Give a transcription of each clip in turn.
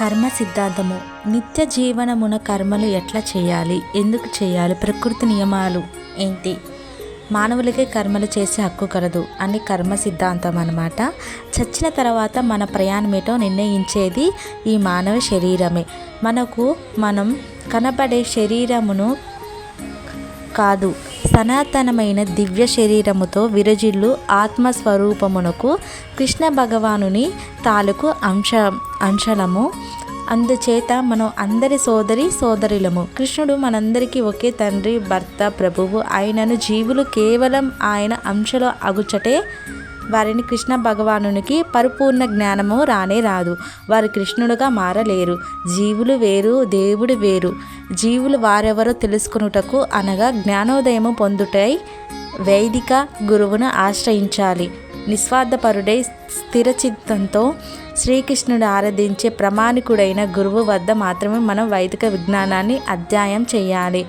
కర్మ సిద్ధాంతము. నిత్య జీవనమున కర్మలు ఎట్లా చేయాలి? ఎందుకు చేయాలి? ప్రకృతి నియమాలు ఏంటి? మానవులకే కర్మలు చేసే హక్కు కలదు. అని కర్మ సిద్ధాంతం అనమాట చచ్చిన తర్వాత మన ప్రయాణమేటో నిర్ణయించేది ఈ మానవ శరీరమే. మనకు మనం కనబడే శరీరమును కాదు. సనాతనమైన దివ్య శరీరముతో విరజిల్లు ఆత్మస్వరూపమునకు కృష్ణ భగవానుని తాలూకు అంశ అంశలము. అందుచేత మనం అందరి సోదరి సోదరులము. కృష్ణుడు మనందరికీ ఒకే తండ్రి భర్త ప్రభువు. ఆయనను జీవులు కేవలం ఆయన అంశలో అగుచటే వారిని కృష్ణ భగవానునికి పరిపూర్ణ జ్ఞానము రానే రాదు. వారు కృష్ణుడుగా మారలేరు. జీవులు వేరు దేవుడు వేరు. జీవులు వారెవరో తెలుసుకునుటకు అనగా జ్ఞానోదయము పొందుటై వైదిక గురువును ఆశ్రయించాలి. నిస్వార్థపరుడై స్థిరచిత్తంతో శ్రీకృష్ణుడు ఆరాధించే ప్రమాణికుడైన గురువు వద్ద మాత్రమే మనం వైదిక విజ్ఞానాన్ని అధ్యాయం చేయాలి.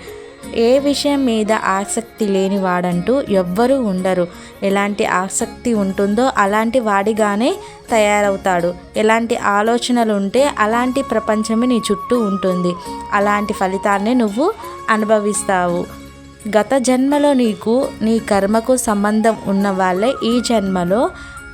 ఏ విషయం మీద ఆసక్తి లేని వాడంటూ ఎవ్వరూ ఉండరు. ఎలాంటి ఆసక్తి ఉంటుందో అలాంటి వాడిగానే తయారవుతాడు. ఎలాంటి ఆలోచనలు ఉంటే అలాంటి ప్రపంచమే నీ చుట్టూ ఉంటుంది. అలాంటి ఫలితాన్ని నువ్వు అనుభవిస్తావు. గత జన్మలో నీకు నీ కర్మకు సంబంధం ఉన్న వాళ్ళే ఈ జన్మలో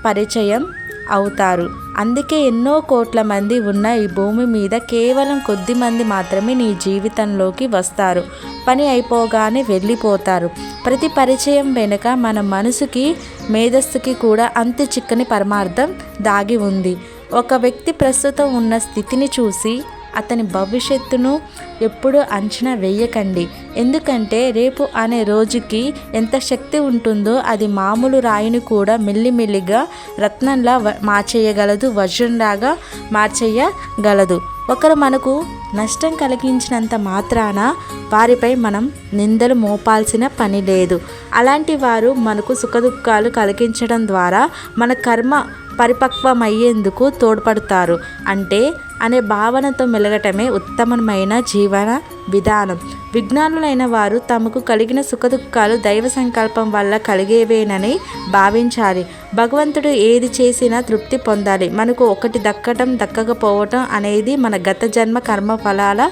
పరిచయం అవుతారు. అందుకే ఎన్నో కోట్ల మంది ఉన్న ఈ భూమి మీద కేవలం కొద్ది మంది మాత్రమే నీ జీవితంలోకి వస్తారు. పని అయిపోగానే వెళ్ళిపోతారు. ప్రతి పరిచయం వెనుక మన మనసుకి మేధస్సుకి కూడా అంత చిక్కని పరమార్థం దాగి ఉంది. ఒక వ్యక్తి ప్రస్తుతం ఉన్న స్థితిని చూసి అతని భవిష్యత్తును ఎప్పుడూ అంచనా వేయకండి. ఎందుకంటే రేపు అనే రోజుకి ఎంత శక్తి ఉంటుందో అది మామూలు రాయిని కూడా మెల్లిమెల్లిగా రత్నంలా మార్చేయగలదు వజ్రంలాగా మార్చేయగలదు. ఒకరు మనకు నష్టం కలిగించినంత మాత్రాన వారిపై మనం నిందలు మోపాల్సిన పని లేదు. అలాంటి వారు మనకు సుఖదుఖాలు కలిగించడం ద్వారా మన కర్మ పరిపక్వమయ్యేందుకు తోడ్పడతారు. అంటే అనే భావనతో మెలగటమే ఉత్తమమైన జీవన విధానం. విజ్ఞానులైన వారు తమకు కలిగిన సుఖదుఖాలు దైవ సంకల్పం వల్ల కలిగేవేనని భావించాలి. భగవంతుడు ఏది చేసినా తృప్తి పొందాలి. మనకు ఒకటి దక్కటం దక్కకపోవటం అనేది మన గత జన్మ కర్మ ఫలాల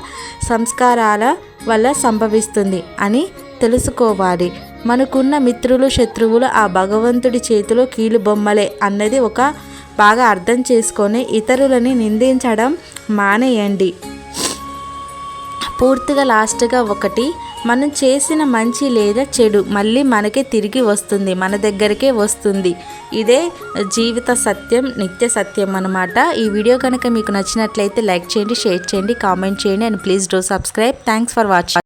సంస్కారాల వల్ల సంభవిస్తుంది అని తెలుసుకోవాలి. మనకున్న మిత్రులు శత్రువులు ఆ భగవంతుడి చేతిలో కీలు బొమ్మలే అన్నది ఒక బాగా అర్థం చేసుకొని ఇతరులని నిందించడం మానేయండి. పూర్తిగా లాస్ట్గా ఒకటి మనం చేసిన మంచి లేదా చెడు మళ్ళీ మనకే తిరిగి వస్తుంది మన దగ్గరికే వస్తుంది. ఇదే జీవిత సత్యం నిత్య సత్యం అనమాట ఈ వీడియో కనుక మీకు నచ్చినట్లయితే లైక్ చేయండి షేర్ చేయండి కామెంట్ చేయండి and please do subscribe. Thanks for watching.